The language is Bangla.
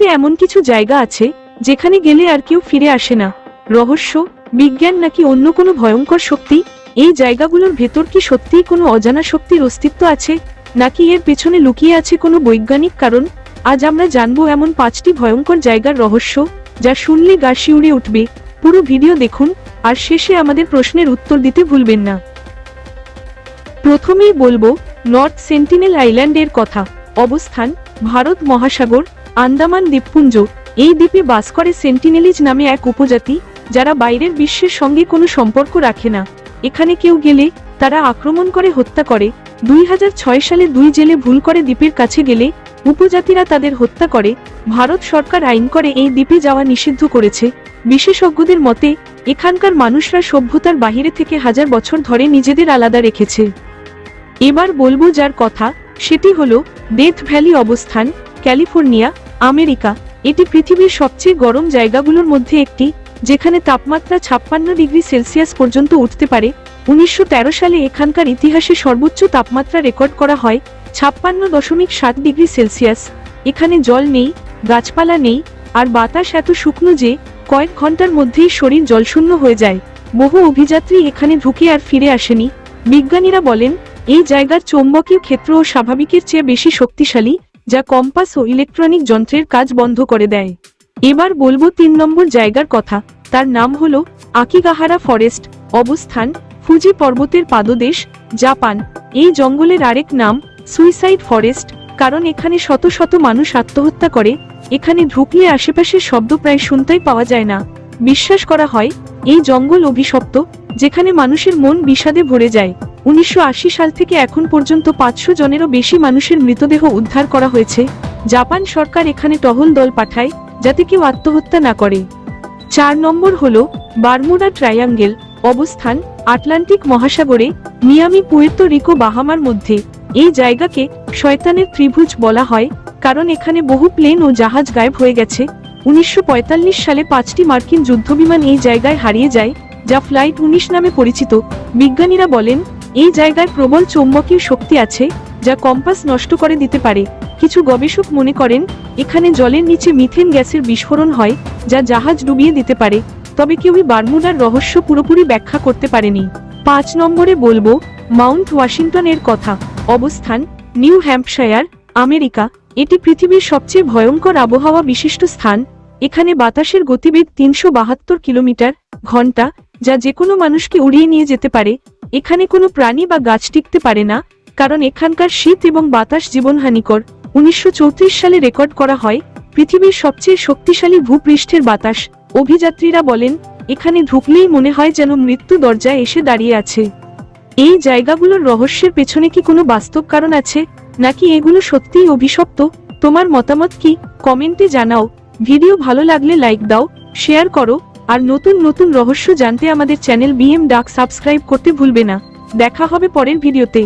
পৃথিবীতে এমন কিছু জায়গা আছে যেখানে গেলে আর কেউ ফিরে আসে না। রহস্য, বিজ্ঞান নাকি অন্য কোনো ভয়ঙ্কর শক্তি? এই জায়গাগুলোর ভেতর কি সত্যিই কোনো অজানা শক্তির অস্তিত্ব আছে, নাকি এর পেছনে লুকিয়ে আছে কোনো বৈজ্ঞানিক কারণ? আজ আমরা জানব এমন পাঁচটি ভয়ঙ্কর জায়গার রহস্য, যা শুনলে গা শিউড়ে উঠবে। পুরো ভিডিও দেখুন, আর শেষে আমাদের প্রশ্নের উত্তর দিতে ভুলবেন না। প্রথমেই বলব, নর্থ সেন্টিনেল আইল্যান্ডের কথা। অবস্থান, ভারত মহাসাগর আন্দামান দ্বীপপুঞ্জ, এই দ্বীপে বাস করে সেন্টিনেলিজ নামে এক উপজাতি, যারা বাইরের বিশ্বের সঙ্গে কোনো সম্পর্ক রাখে না। এখানে কেউ গেলে, তারা আক্রমণ করে, হত্যা করে। দুই সালে দুই জেলে ভুল করে দ্বীপের কাছে গেলে, উপজাতিরা তাদের হত্যা করে। ভারত সরকার আইন করে এই দ্বীপে যাওয়া নিষিদ্ধ করেছে। বিশেষজ্ঞদের মতে, এখানকার মানুষরা সভ্যতার বাহিরে থেকে হাজার বছর ধরে নিজেদের আলাদা রেখেছে। এবার বলব যার কথা, সেটি হলো, ডেথ ভ্যালি অবস্থান, ক্যালিফোর্নিয়া আমেরিকা, এটি পৃথিবীর সবচেয়ে গরম জায়গাগুলোর মধ্যে একটি, যেখানে তাপমাত্রা ছাপ্পান্ন ডিগ্রি সেলসিয়াস পর্যন্ত উঠতে পারে। উনিশশো তেরো সালে এখানকার ইতিহাসে সর্বোচ্চ তাপমাত্রা রেকর্ড করা হয় ছাপ্পান্ন দশমিক সাত ডিগ্রি সেলসিয়াস। এখানে জল নেই, গাছপালা নেই, আর বাতাস এত শুকনো যে, কয়েক ঘণ্টার মধ্যেই শরীর জলশূন্য হয়ে যায়। বহু অভিযাত্রী এখানে ঢুকে আর ফিরে আসেনি। বিজ্ঞানীরা বলেন, এই জায়গার চৌম্বকীয় ক্ষেত্র ও স্বাভাবিকের চেয়ে বেশি শক্তিশালী যা কম্পাস ও ইলেকট্রনিক যন্ত্রের কাজ বন্ধ করে দেয়। এবার বলব তিন নম্বর জায়গার কথা। তার নাম হল আকিগাহারা ফরেস্ট, অবস্থান ফুজি পর্বতের পাদদেশ, জাপান। এই জঙ্গলের আরেক নাম সুইসাইড ফরেস্ট, কারণ এখানে শত শত মানুষ আত্মহত্যা করে। এখানে ঢুকলে আশেপাশের শব্দ প্রায় শুনতেই পাওয়া যায় না। বিশ্বাস করা হয়, এই জঙ্গল অভিশপ্ত, যেখানে মানুষের মন বিষাদে ভরে যায়। উনিশশো আশি সাল থেকে এখন পর্যন্ত পাঁচশো জনেরও বেশি মানুষের মৃতদেহ উদ্ধার করা হয়েছে। জাপান সরকার এখানে টহল দল পাঠায়, যাতে কেউ আত্মহত্যা না করে। চার নম্বর হল বারমুডা ট্রায়াঙ্গেল অবস্থান আটলান্টিক মহাসাগরে মিয়ামি পুয়ের্তো রিকো বাহামার মধ্যে। এই জায়গাকে শয়তানের ত্রিভুজ বলা হয়, কারণ এখানে বহু প্লেন ও জাহাজ গায়েব হয়ে গেছে। উনিশশো পঁয়তাল্লিশ সালে পাঁচটি মার্কিন যুদ্ধবিমান এই জায়গায় হারিয়ে যায়, যা ফ্লাইট উনিশ নামে পরিচিত। বিজ্ঞানীরা বলেন এই জায়গায় প্রবল চৌম্বকীয় শক্তি আছে, যা কম্পাস নষ্ট করে দিতে পারে। কিছু গবেষক মনে করেন, এখানে জলের নিচে মিথেন গ্যাসের বিস্ফোরণ হয়, যা জাহাজ ডুবিয়ে দিতে পারে। তবে কেউই বারমুডার রহস্য পুরোপুরি ব্যাখ্যা করতে পারেনি। পাঁচ নম্বরে বলব, মাউন্ট ওয়াশিংটনের কথা। অবস্থান, নিউ হ্যাম্পশায়ার, আমেরিকা। এটি পৃথিবীর সবচেয়ে ভয়ঙ্কর আবহাওয়া বিশিষ্ট স্থান। এখানে বাতাসের গতিবেগ তিনশো বাহাত্তর কিলোমিটার ঘণ্টা, যা যে কোনো মানুষকে উড়িয়ে নিয়ে যেতে পারে। এখানে কোনো প্রাণী বা গাছ টিকতে পারে না, কারণ এখানকার শীত এবং বাতাস জীবনহানিকর। উনিশশো চৌত্রিশ সালে রেকর্ড করা হয় পৃথিবীর সবচেয়ে শক্তিশালী ভূপৃষ্ঠের বাতাস। অভিযাত্রীরা বলেন, এখানে ঢুকলেই মনে হয় যেন মৃত্যু দরজায় এসে দাঁড়িয়ে আছে। এই জায়গাগুলোর রহস্যের পেছনে কি কোনো বাস্তব কারণ আছে, নাকি এগুলো সত্যিই অভিশপ্ত? তোমার মতামত কি? কমেন্টে জানাও। ভিডিও ভালো লাগলে লাইক দাও শেয়ার করো, আর নতুন নতুন রহস্য জানতে আমাদের চ্যানেল বিএম ডাক সাবস্ক্রাইব করতে ভুলবে না। দেখা হবে পরের ভিডিওতে